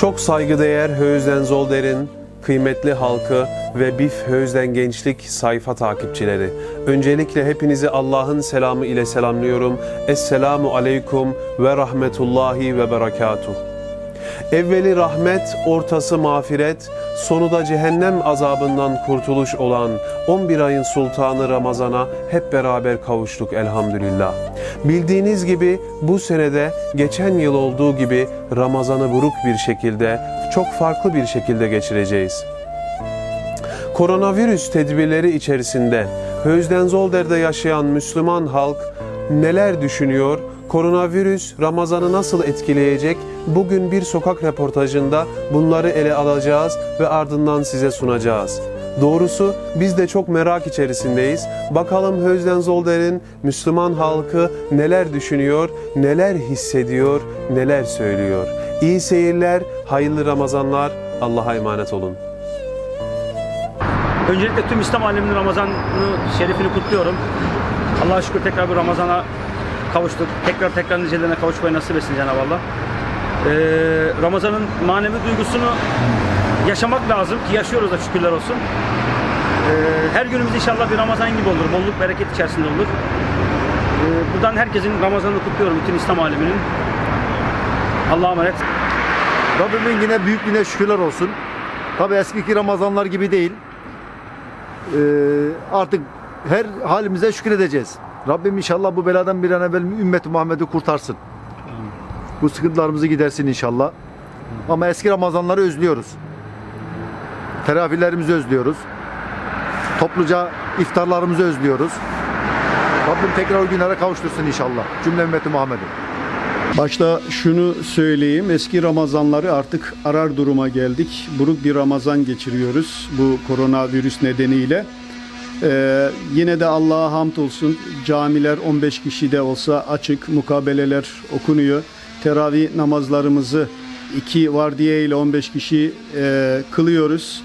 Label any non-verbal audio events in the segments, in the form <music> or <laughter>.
Çok saygıdeğer Höğüzden Zolder'in kıymetli halkı ve BİF Höğüzden Gençlik sayfa takipçileri. Öncelikle hepinizi Allah'ın selamı ile selamlıyorum. Esselamu aleyküm ve rahmetullahi ve berekatuh. Evveli rahmet, ortası mağfiret, sonu da cehennem azabından kurtuluş olan 11 ayın sultanı Ramazan'a hep beraber kavuştuk elhamdülillah. Bildiğiniz gibi bu senede geçen yıl olduğu gibi Ramazan'ı buruk bir şekilde, çok farklı bir şekilde geçireceğiz. Koronavirüs tedbirleri içerisinde Hözdenzolder'de yaşayan Müslüman halk neler düşünüyor? Koronavirüs Ramazan'ı nasıl etkileyecek? Bugün bir sokak röportajında bunları ele alacağız ve ardından size sunacağız. Doğrusu biz de çok merak içerisindeyiz. Bakalım Hözdenzolder'in Müslüman halkı neler düşünüyor, neler hissediyor, neler söylüyor. İyi seyirler, hayırlı Ramazanlar. Allah'a emanet olun. Öncelikle tüm İslam aleminin Ramazan'ı şerifini kutluyorum. Allah'a şükür tekrar bir Ramazan'a kavuştuk. Tekrar tekrar nicelerine kavuşmayı nasip etsin Cenab-ı Allah. Ee, Ramazan'ın manevi duygusunu yaşamak lazım ki yaşıyoruz da şükürler olsun. Ee, her günümüz inşallah bir Ramazan gibi olur. Bolluk bereket içerisinde olur. Ee, buradan herkesin Ramazan'ını kutluyorum bütün İslam aleminin. Allah'a emanet. Rabbimin yine büyüklüğüne şükürler olsun. Tabi eskiki Ramazanlar gibi değil. Ee, artık her halimize şükredeceğiz. Rabbim inşallah bu beladan bir an evvel ümmeti Muhammed'i kurtarsın. Bu sıkıntılarımızı gidersin inşallah. Ama eski Ramazanları özlüyoruz. Teravihlerimizi özlüyoruz. Topluca iftarlarımızı özlüyoruz. Rabbim tekrar o günlere kavuştursun inşallah. Cümle ümmeti Muhammed'i. Başta şunu söyleyeyim. Eski Ramazanları artık arar duruma geldik. Buruk bir Ramazan geçiriyoruz bu koronavirüs nedeniyle. Ee, yine de Allah'a hamdolsun camiler 15 kişi de olsa açık, mukabeleler okunuyor. Teravih namazlarımızı iki vardiya ile 15 kişi e, kılıyoruz.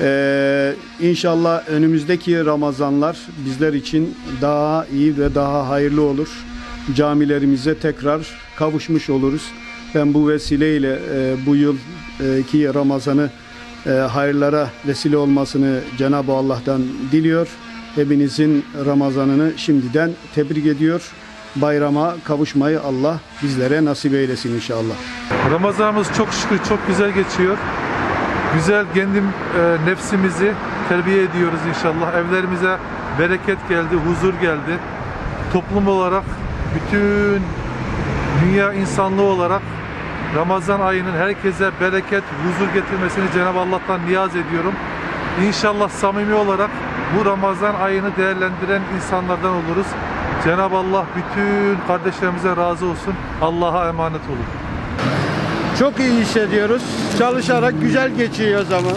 Ee, inşallah önümüzdeki Ramazanlar bizler için daha iyi ve daha hayırlı olur. Camilerimize tekrar kavuşmuş oluruz. Ben bu vesileyle e, bu yılki Ramazan'ı e, hayırlara vesile olmasını Cenab-ı Allah'tan diliyor. Hepinizin Ramazan'ını şimdiden tebrik ediyor. Bayrama kavuşmayı Allah bizlere nasip eylesin inşallah. Ramazanımız çok şükür çok güzel geçiyor. Güzel kendim e, nefsimizi terbiye ediyoruz inşallah. Evlerimize bereket geldi, huzur geldi. Toplum olarak bütün dünya insanlığı olarak Ramazan ayının herkese bereket, huzur getirmesini Cenab-ı Allah'tan niyaz ediyorum. İnşallah samimi olarak bu Ramazan ayını değerlendiren insanlardan oluruz. Cenab-ı Allah bütün kardeşlerimize razı olsun. Allah'a emanet olun. Çok iyi hissediyoruz. Çalışarak güzel geçiyor zaman.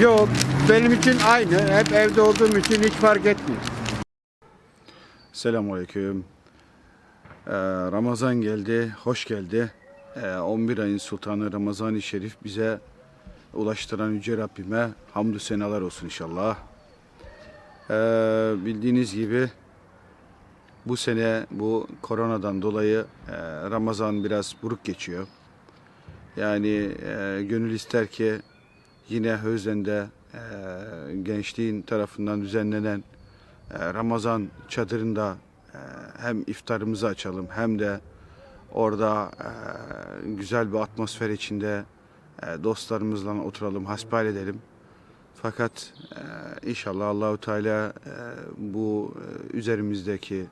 Yok benim için aynı. Hep evde olduğum için hiç fark etmiyor. Selamünaleyküm. Ee, Ramazan geldi, hoş geldi. Ee, 11 ayın sultanı Ramazan-ı Şerif bize ulaştıran Yüce Rabbime hamdü senalar olsun inşallah. Ee, bildiğiniz gibi bu sene bu koronadan dolayı e, Ramazan biraz buruk geçiyor. Yani e, gönül ister ki yine Hözen'de e, gençliğin tarafından düzenlenen e, Ramazan çadırında e, hem iftarımızı açalım hem de orada e, güzel bir atmosfer içinde e, dostlarımızla oturalım, hasbihal edelim. Fakat e, inşallah Allahu Teala e, bu e, üzerimizdeki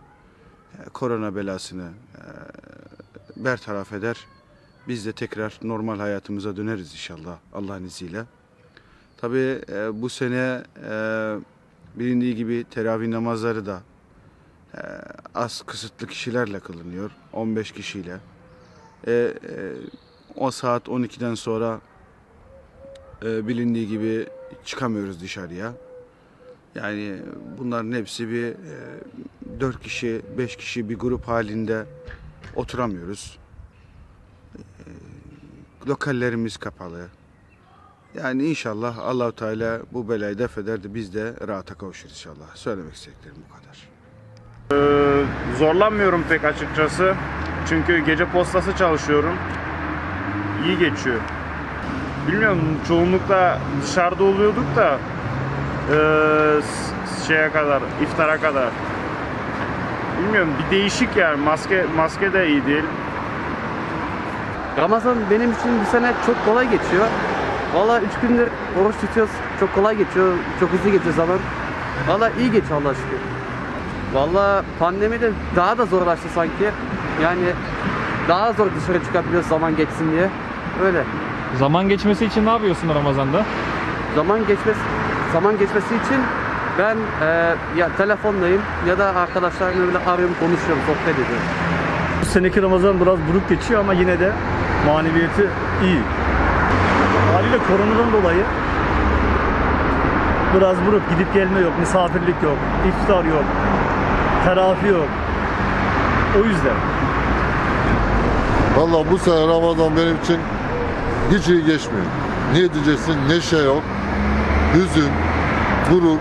e, korona belasını e, bertaraf eder. Biz de tekrar normal hayatımıza döneriz inşallah Allah'ın izniyle. Tabii e, bu sene e, bilindiği gibi teravih namazları da e, az kısıtlı kişilerle kılınıyor. 15 kişiyle. E, e, o saat 12'den sonra e, bilindiği gibi çıkamıyoruz dışarıya. Yani bunların hepsi bir e, 4 kişi, 5 kişi bir grup halinde oturamıyoruz. Lokallerimiz kapalı. Yani inşallah Allahu Teala bu belayı def eder de biz de rahata kavuşuruz inşallah. Söylemek istediklerim bu kadar. Zorlanmıyorum pek açıkçası. Çünkü gece postası çalışıyorum. İyi geçiyor. bilmiyorum çoğunlukla dışarıda oluyorduk da e, şeye kadar iftara kadar. Bilmiyorum bir değişik yani maske maske de iyi değil. Ramazan benim için bu sene çok kolay geçiyor. Valla 3 gündür oruç tutuyoruz. Çok kolay geçiyor. Çok hızlı geçiyor zaman. Valla iyi geçiyor Allah şükür. Valla pandemi de daha da zorlaştı sanki. Yani daha zor dışarı çıkabiliyoruz zaman geçsin diye. Öyle. Zaman geçmesi için ne yapıyorsun Ramazan'da? Zaman geçmesi zaman geçmesi için ben e, ya telefondayım ya da arkadaşlarımla böyle arıyorum, konuşuyorum, sohbet ediyorum. Bu seneki Ramazan biraz buruk geçiyor ama yine de maneviyeti iyi. Haliyle koronadan dolayı biraz buruk. Gidip gelme yok, misafirlik yok, iftar yok, terafi yok. O yüzden. Valla bu sene Ramazan benim için hiç iyi geçmiyor. Niye diyeceksin? Neşe yok, hüzün, buruk.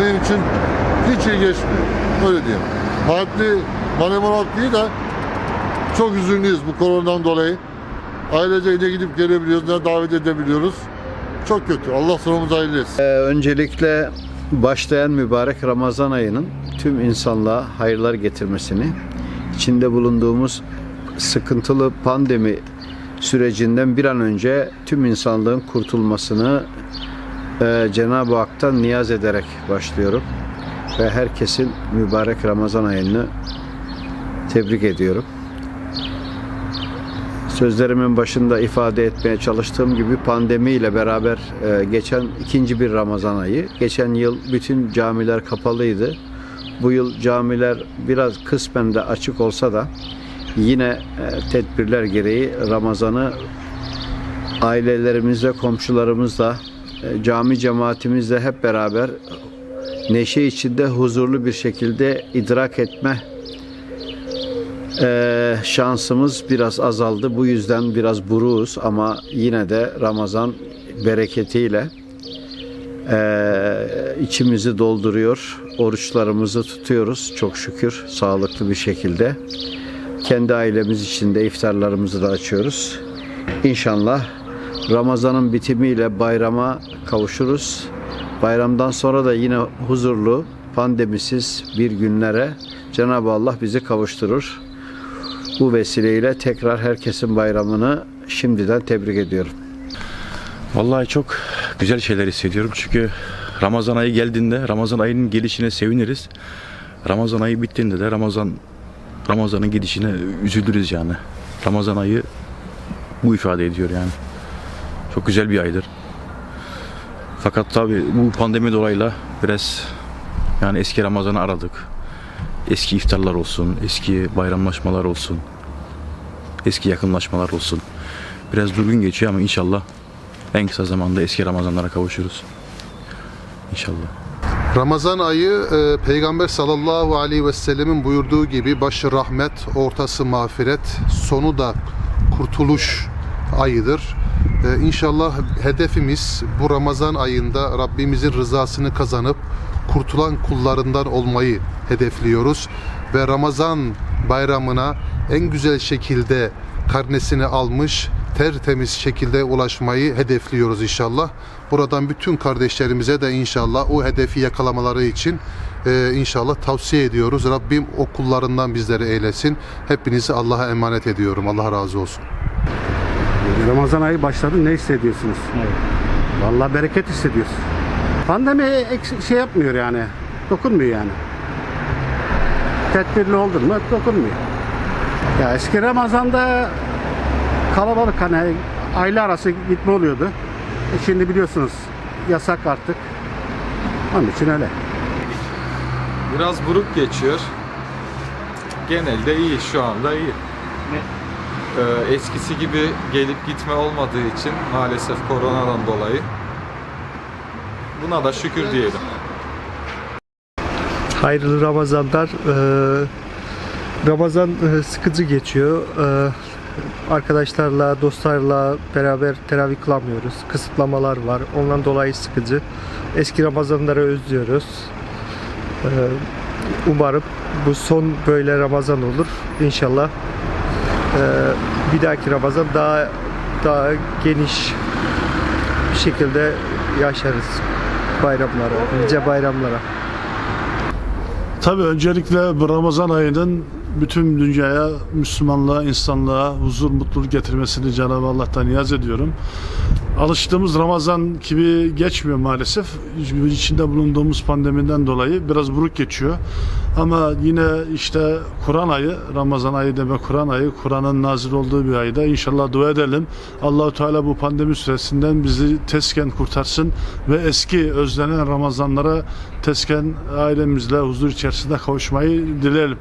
Benim için hiç iyi geçmiyor. Öyle diyeyim. Manevi olarak değil de çok üzünlüyüz bu koronadan dolayı. Ailece ne gidip gelebiliyoruz, ne davet edebiliyoruz. Çok kötü. Allah sonumuzu hayırlı etsin. Ee, öncelikle başlayan mübarek Ramazan ayının tüm insanlığa hayırlar getirmesini, içinde bulunduğumuz sıkıntılı pandemi sürecinden bir an önce tüm insanlığın kurtulmasını e, Cenab-ı Hak'tan niyaz ederek başlıyorum. Ve herkesin mübarek Ramazan ayını tebrik ediyorum. Sözlerimin başında ifade etmeye çalıştığım gibi pandemiyle beraber e, geçen ikinci bir Ramazan ayı. Geçen yıl bütün camiler kapalıydı. Bu yıl camiler biraz kısmen de açık olsa da yine e, tedbirler gereği Ramazan'ı ailelerimizle, komşularımızla, e, cami cemaatimizle hep beraber neşe içinde huzurlu bir şekilde idrak etme ee, şansımız biraz azaldı. Bu yüzden biraz buruğuz ama yine de Ramazan bereketiyle ee, içimizi dolduruyor. Oruçlarımızı tutuyoruz çok şükür sağlıklı bir şekilde. Kendi ailemiz için de iftarlarımızı da açıyoruz. İnşallah Ramazan'ın bitimiyle bayrama kavuşuruz. Bayramdan sonra da yine huzurlu, pandemisiz bir günlere Cenab-ı Allah bizi kavuşturur. Bu vesileyle tekrar herkesin bayramını şimdiden tebrik ediyorum. Vallahi çok güzel şeyler hissediyorum çünkü Ramazan ayı geldiğinde Ramazan ayının gelişine seviniriz. Ramazan ayı bittiğinde de Ramazan Ramazan'ın gidişine üzülürüz yani. Ramazan ayı bu ifade ediyor yani. Çok güzel bir aydır. Fakat tabi bu pandemi dolayıyla biraz yani eski Ramazan'ı aradık. Eski iftarlar olsun, eski bayramlaşmalar olsun, eski yakınlaşmalar olsun. Biraz durgun geçiyor ama inşallah en kısa zamanda eski Ramazanlara kavuşuruz. İnşallah. Ramazan ayı e, Peygamber sallallahu aleyhi ve sellemin buyurduğu gibi başı rahmet, ortası mağfiret, sonu da kurtuluş ayıdır. E, İnşallah hedefimiz bu Ramazan ayında Rabbimizin rızasını kazanıp kurtulan kullarından olmayı hedefliyoruz ve Ramazan bayramına en güzel şekilde karnesini almış tertemiz şekilde ulaşmayı hedefliyoruz inşallah. Buradan bütün kardeşlerimize de inşallah o hedefi yakalamaları için e, inşallah tavsiye ediyoruz. Rabbim o kullarından bizleri eylesin. Hepinizi Allah'a emanet ediyorum. Allah razı olsun. Ramazan ayı başladı ne hissediyorsunuz? Vallahi bereket hissediyoruz. Pandemi şey yapmıyor yani. Dokunmuyor yani. Tedbirli oldun mu dokunmuyor. Ya eski Ramazan'da kalabalık hani aile arası gitme oluyordu. E şimdi biliyorsunuz yasak artık. Onun için öyle. Biraz buruk geçiyor. Genelde iyi, şu anda iyi. Ee, eskisi gibi gelip gitme olmadığı için maalesef koronadan dolayı. Buna da şükür diyelim. Hayırlı Ramazanlar. Ee, Ramazan e, sıkıcı geçiyor. Ee, Arkadaşlarla, dostlarla beraber teravih kılamıyoruz. Kısıtlamalar var. Ondan dolayı sıkıcı. Eski Ramazanları özlüyoruz. Ee, Umarım bu son böyle Ramazan olur. İnşallah bir dahaki Ramazan daha daha geniş bir şekilde yaşarız bayramlara, nice bayramlara. Tabii öncelikle bu Ramazan ayının bütün dünyaya, Müslümanlığa, insanlığa huzur, mutluluk getirmesini Cenab-ı Allah'tan niyaz ediyorum. Alıştığımız Ramazan gibi geçmiyor maalesef. İçinde bulunduğumuz pandemiden dolayı biraz buruk geçiyor. Ama yine işte Kur'an ayı, Ramazan ayı demek Kur'an ayı, Kur'an'ın nazil olduğu bir ayda inşallah dua edelim. Allahu Teala bu pandemi süresinden bizi tesken kurtarsın ve eski özlenen Ramazanlara tesken ailemizle huzur içerisinde kavuşmayı dileyelim.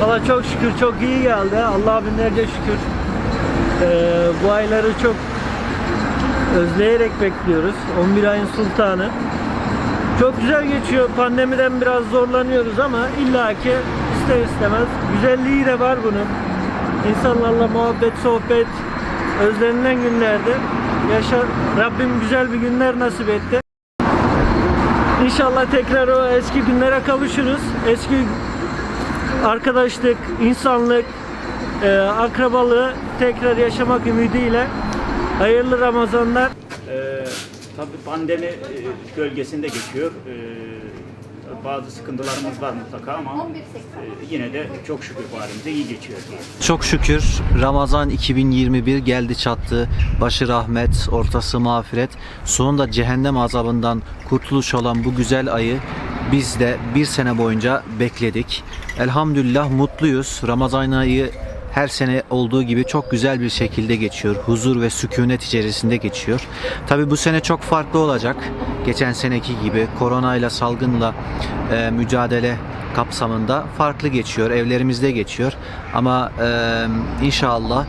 Valla çok şükür çok iyi geldi. Allah'a binlerce şükür. Ee, bu ayları çok özleyerek bekliyoruz. 11 ayın sultanı. Çok güzel geçiyor. Pandemiden biraz zorlanıyoruz ama illaki ister istemez güzelliği de var bunun. İnsanlarla muhabbet, sohbet özlenilen günlerde yaşa Rabbim güzel bir günler nasip etti. İnşallah tekrar o eski günlere kavuşuruz. Eski arkadaşlık, insanlık, e, akrabalığı tekrar yaşamak ümidiyle hayırlı Ramazanlar. Ee, tabii pandemi e, gölgesinde geçiyor. Ee, bazı sıkıntılarımız var mutlaka ama e, yine de çok şükür bu halimize iyi geçiyor. Çok şükür Ramazan 2021 geldi çattı. Başı rahmet, ortası mağfiret. Sonunda cehennem azabından kurtuluş olan bu güzel ayı biz de bir sene boyunca bekledik. Elhamdülillah mutluyuz. Ramazan ayı her sene olduğu gibi çok güzel bir şekilde geçiyor. Huzur ve sükunet içerisinde geçiyor. Tabi bu sene çok farklı olacak. Geçen seneki gibi koronayla salgınla e, mücadele kapsamında farklı geçiyor. Evlerimizde geçiyor. Ama e, inşallah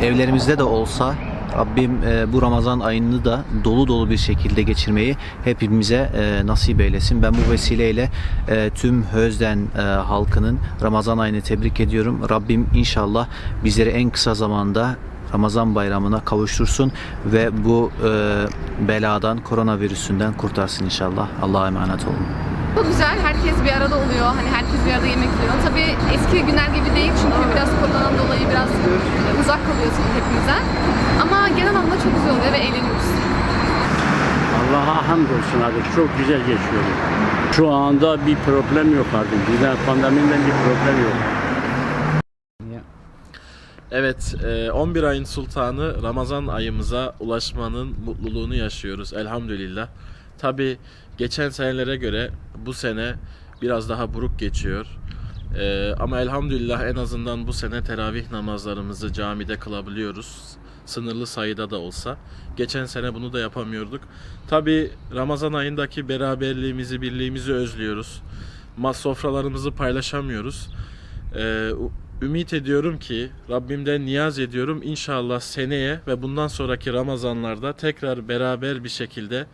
e, evlerimizde de olsa Rabbim e, bu Ramazan ayını da dolu dolu bir şekilde geçirmeyi hepimize e, nasip eylesin. Ben bu vesileyle e, tüm Hözden e, halkının Ramazan ayını tebrik ediyorum. Rabbim inşallah bizleri en kısa zamanda Ramazan bayramına kavuştursun ve bu e, beladan, koronavirüsünden kurtarsın inşallah. Allah'a emanet olun. Çok güzel. Herkes bir arada oluyor. Hani herkes bir arada yemek yiyor. Tabii eski günler gibi değil çünkü biraz koronadan dolayı biraz uzak kalıyorsunuz hepimizden. Ama genel anlamda çok güzel oluyor ve eğleniyoruz. Allah'a hamdolsun artık çok güzel geçiyor. Şu anda bir problem yok artık. Bizden pandemiden bir problem yok. Evet, e, 11 ayın sultanı Ramazan ayımıza ulaşmanın mutluluğunu yaşıyoruz elhamdülillah. Tabi geçen senelere göre bu sene biraz daha buruk geçiyor. E, ama elhamdülillah en azından bu sene teravih namazlarımızı camide kılabiliyoruz. Sınırlı sayıda da olsa. Geçen sene bunu da yapamıyorduk. Tabi Ramazan ayındaki beraberliğimizi, birliğimizi özlüyoruz. Mas sofralarımızı paylaşamıyoruz. Ee, ümit ediyorum ki Rabbimden niyaz ediyorum inşallah seneye ve bundan sonraki Ramazanlarda tekrar beraber bir şekilde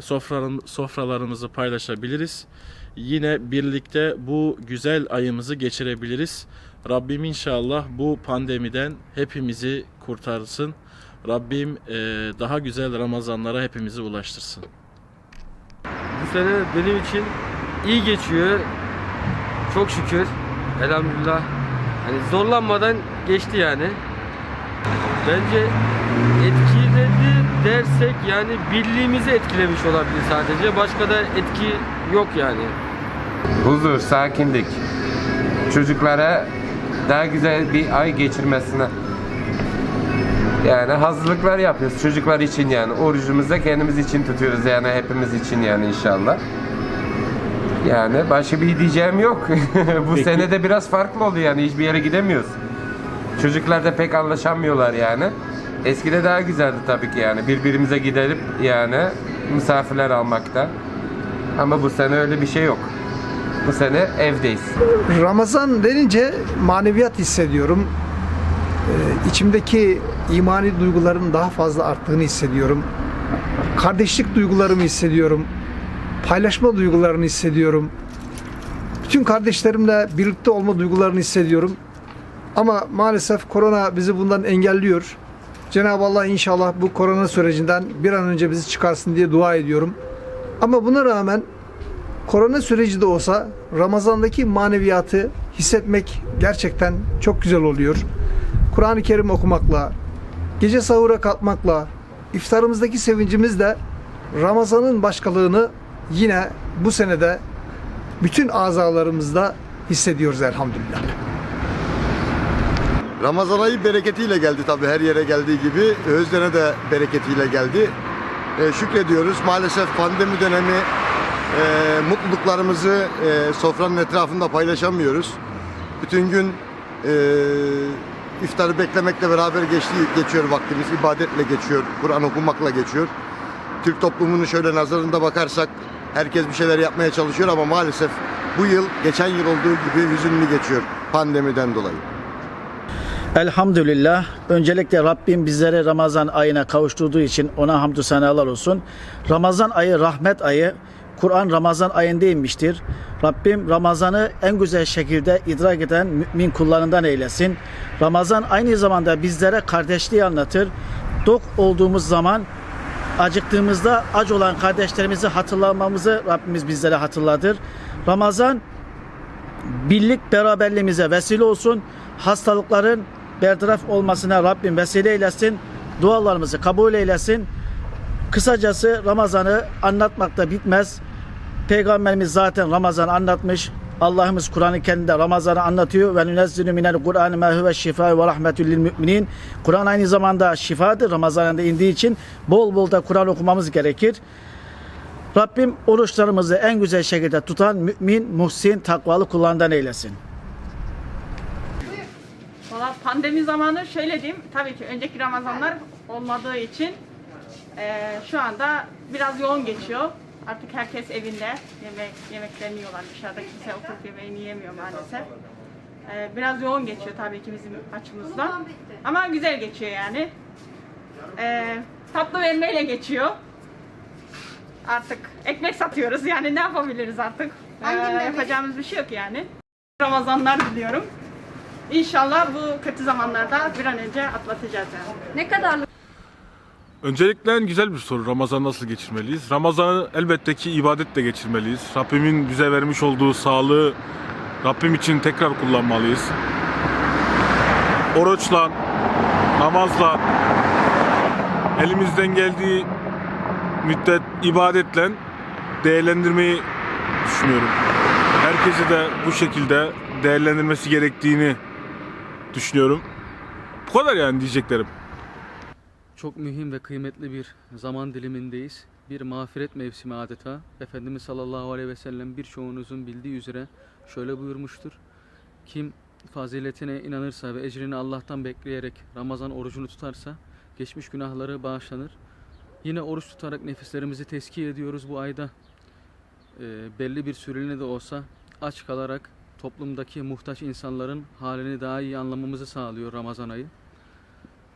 sofralarım, sofralarımızı paylaşabiliriz. Yine birlikte bu güzel ayımızı geçirebiliriz. Rabbim inşallah bu pandemiden hepimizi kurtarsın. Rabbim e, daha güzel Ramazanlara hepimizi ulaştırsın. Bu sene benim için iyi geçiyor. Çok şükür. Elhamdülillah. Hani zorlanmadan geçti yani. Bence etkiledi dersek yani birliğimizi etkilemiş olabilir sadece. Başka da etki yok yani. Huzur, sakinlik. Çocuklara daha güzel bir ay geçirmesine. Yani hazırlıklar yapıyoruz çocuklar için yani. Orucumuzu da kendimiz için tutuyoruz yani hepimiz için yani inşallah. Yani başka bir diyeceğim yok. <laughs> Bu Peki. sene de biraz farklı oluyor yani hiçbir yere gidemiyoruz. Çocuklar da pek anlaşamıyorlar yani. Eskide daha güzeldi tabii ki yani birbirimize giderip yani misafirler almakta. Ama bu sene öyle bir şey yok. Bu sene evdeyiz. Ramazan denince maneviyat hissediyorum. Ee, içimdeki imani duyguların daha fazla arttığını hissediyorum. Kardeşlik duygularımı hissediyorum. Paylaşma duygularını hissediyorum. Bütün kardeşlerimle birlikte olma duygularını hissediyorum. Ama maalesef korona bizi bundan engelliyor. Cenab-ı Allah inşallah bu korona sürecinden bir an önce bizi çıkarsın diye dua ediyorum. Ama buna rağmen korona süreci de olsa Ramazan'daki maneviyatı hissetmek gerçekten çok güzel oluyor. Kur'an-ı Kerim okumakla, gece sahura kalkmakla, iftarımızdaki sevincimizle Ramazan'ın başkalığını yine bu senede bütün azalarımızda hissediyoruz elhamdülillah. Ramazan ayı bereketiyle geldi tabii her yere geldiği gibi. Özden'e de bereketiyle geldi. E, şükrediyoruz. Maalesef pandemi dönemi e, mutluluklarımızı e, sofranın etrafında paylaşamıyoruz. Bütün gün e, iftarı beklemekle beraber geçti, geçiyor vaktimiz. ibadetle geçiyor, Kur'an okumakla geçiyor. Türk toplumunun şöyle nazarında bakarsak herkes bir şeyler yapmaya çalışıyor ama maalesef bu yıl geçen yıl olduğu gibi hüzünlü geçiyor pandemiden dolayı. Elhamdülillah. Öncelikle Rabbim bizleri Ramazan ayına kavuşturduğu için ona hamdü senalar olsun. Ramazan ayı rahmet ayı. Kur'an Ramazan ayında inmiştir. Rabbim Ramazan'ı en güzel şekilde idrak eden mümin kullarından eylesin. Ramazan aynı zamanda bizlere kardeşliği anlatır. Dok olduğumuz zaman acıktığımızda aç olan kardeşlerimizi hatırlamamızı Rabbimiz bizlere hatırlatır. Ramazan birlik beraberliğimize vesile olsun. Hastalıkların bertaraf olmasına Rabbim vesile eylesin. Dualarımızı kabul eylesin. Kısacası Ramazan'ı anlatmakta bitmez. Peygamberimiz zaten Ramazan anlatmış. Allah'ımız Kur'an-ı Ramazan'ı anlatıyor ve nunezzilu minel Kur'an ma huve şifa ve rahmetül lil müminin. Kur'an aynı zamanda şifadır. Ramazan ayında indiği için bol bol da Kur'an okumamız gerekir. Rabbim oruçlarımızı en güzel şekilde tutan mümin, muhsin, takvalı kullarından eylesin. Valla pandemi zamanı şöyle diyeyim, tabii ki önceki Ramazanlar olmadığı için eee, şu anda biraz yoğun geçiyor. Artık herkes evinde yemek yemeklerini yiyorlar. Dışarıda kimse oturup yemeğini yemiyor maalesef. Eee, biraz yoğun geçiyor tabii ki bizim açımızdan. Ama güzel geçiyor yani. Eee tatlı vermeyle geçiyor. Artık ekmek satıyoruz yani ne yapabiliriz artık? Meyve? yapacağımız bir şey yok yani. Ramazanlar diliyorum. İnşallah bu kötü zamanlarda bir an önce atlatacağız yani. Ne kadarlık Öncelikle en güzel bir soru. Ramazan nasıl geçirmeliyiz? Ramazan'ı elbette ki ibadetle geçirmeliyiz. Rabbimin bize vermiş olduğu sağlığı Rabbim için tekrar kullanmalıyız. Oruçla, namazla, elimizden geldiği müddet ibadetle değerlendirmeyi düşünüyorum. Herkesi de bu şekilde değerlendirmesi gerektiğini düşünüyorum. Bu kadar yani diyeceklerim. Çok mühim ve kıymetli bir zaman dilimindeyiz. Bir mağfiret mevsimi adeta. Efendimiz sallallahu aleyhi ve sellem birçoğunuzun bildiği üzere şöyle buyurmuştur. Kim faziletine inanırsa ve ecrini Allah'tan bekleyerek Ramazan orucunu tutarsa geçmiş günahları bağışlanır. Yine oruç tutarak nefislerimizi tezkiye ediyoruz bu ayda. Ee, belli bir süreliğine de olsa aç kalarak toplumdaki muhtaç insanların halini daha iyi anlamamızı sağlıyor Ramazan ayı.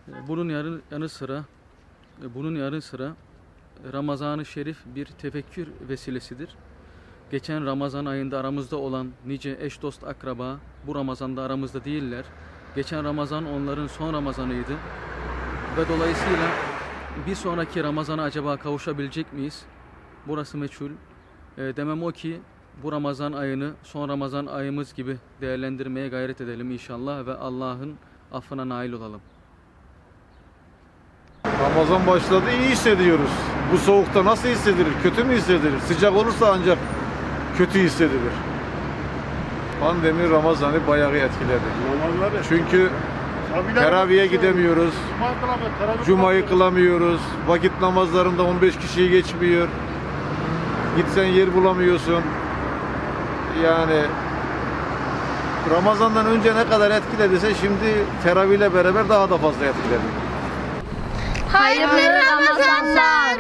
Ee, Bunun yanı, yanı sıra e, bunun yanı sıra e, Ramazan-ı Şerif bir tefekkür vesilesidir. Geçen Ramazan ayında aramızda olan nice eş dost akraba bu Ramazan'da aramızda değiller. Geçen Ramazan onların son Ramazanıydı. Ve dolayısıyla bir sonraki Ramazan'a acaba kavuşabilecek miyiz? Burası meçhul. E, demem o ki bu Ramazan ayını son Ramazan ayımız gibi değerlendirmeye gayret edelim inşallah ve Allah'ın affına nail olalım. Ramazan başladı iyi hissediyoruz. Bu soğukta nasıl hissedilir? Kötü mü hissedilir? Sıcak olursa ancak kötü hissedilir. Pandemi Ramazan'ı bayağı etkiledi. Çünkü teraviye gidemiyoruz. Cuma'yı kılamıyoruz. Vakit namazlarında 15 kişiyi geçmiyor. Gitsen yer bulamıyorsun. Yani Ramazan'dan önce ne kadar etkilediyse şimdi teravihle beraber daha da fazla etkiledi. Hayırlı Ramazanlar.